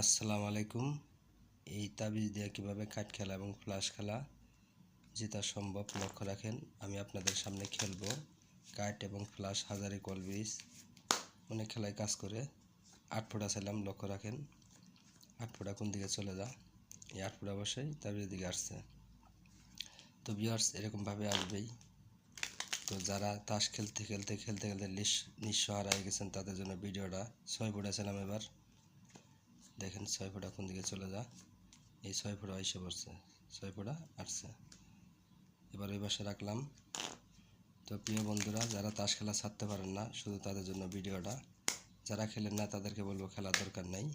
আসসালামু আলাইকুম। এই তাবিজ দিয়ে কীভাবে কাঠ খেলা এবং ফ্লাশ খেলা জেতা সম্ভব লক্ষ্য রাখেন, আমি আপনাদের সামনে খেলব। কাঠ এবং ফ্লাশ হাজারি কল ব্রিজ অনেক খেলায় কাজ করে। আট ফোটা ছিলাম লক্ষ্য রাখেন। আট ফোটা কোন দিকে চলে যা এই আট ফোটা অবশ্যই তাবিজের দিকে আসছে। তো বিয়ার্স এরকমভাবে আসবেই। তো যারা তাস খেলতে খেলতে খেলতে খেলতে নিঃস্ব হারাই গেছেন, তাদের জন্য ভিডিওটা ছয় ফুটা ছিলাম এবার। দেখেন ছয় ফুটা কোন দিকে চলে যা এই ছয় ফুটা এসে পড়ছে ছয় ফুটা আসছে। এবার ওই পাশে রাখলাম। তো প্রিয় বন্ধুরা, যারা তাস খেলা ছাড়তে পারেন না, শুধু তাদের জন্য ভিডিওটা। যারা খেলেন না, তাদেরকে বলব খেলার দরকার নেই।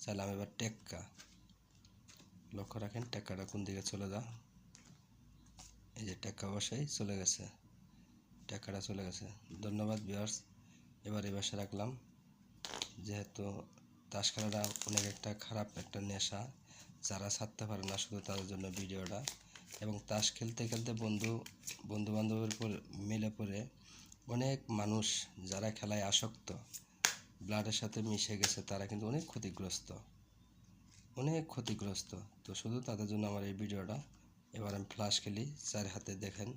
চাইলাম এবার টেক্কা। লক্ষ্য রাখেন, টেক্কাটা কোন দিকে চলে যা এই যে টেক্কা বসেই চলে গেছে। টেক্কাটা চলে গেছে। ধন্যবাদ বিয়ার্স এবার এই পাশে রাখলাম। যেহেতু তাস খেলাটা অনেক একটা খারাপ একটা নেশা, যারা ছাড়তে পারে না শুধু তাদের জন্য ভিডিওটা। এবং তাস খেলতে খেলতে বন্ধু বন্ধু বান্ধবের উপর মিলে পড়ে অনেক মানুষ যারা খেলায় আসক্ত, ব্লাডের সাথে মিশে গেছে, তারা কিন্তু অনেক ক্ষতিগ্রস্ত। অনেক ক্ষতিগ্রস্ত। তো শুধু তাদের জন্য আমার এই ভিডিওটা। এবার আমি ফ্লাশ খেলি, চার হাতে দেখেন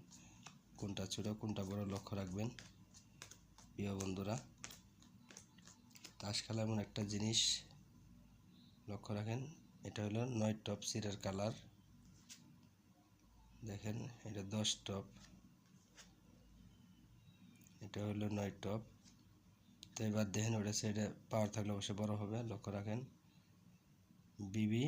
কোনটা ছোটো, কোনটা বড় লক্ষ্য রাখবেন। প্রিয় বন্ধুরা তাস খেলা এমন একটা জিনিস লক্ষ্য রাখেন, এটা হলো নয় টপ সিটের কালার। দেখেন, এটা দশ টপ। এটা হলো নয় টপ। তো এবার দেখেন ওটা সাইডে পাওয়ার থাকলে অবশ্যই বড় হবে, লক্ষ্য রাখেন। বিবি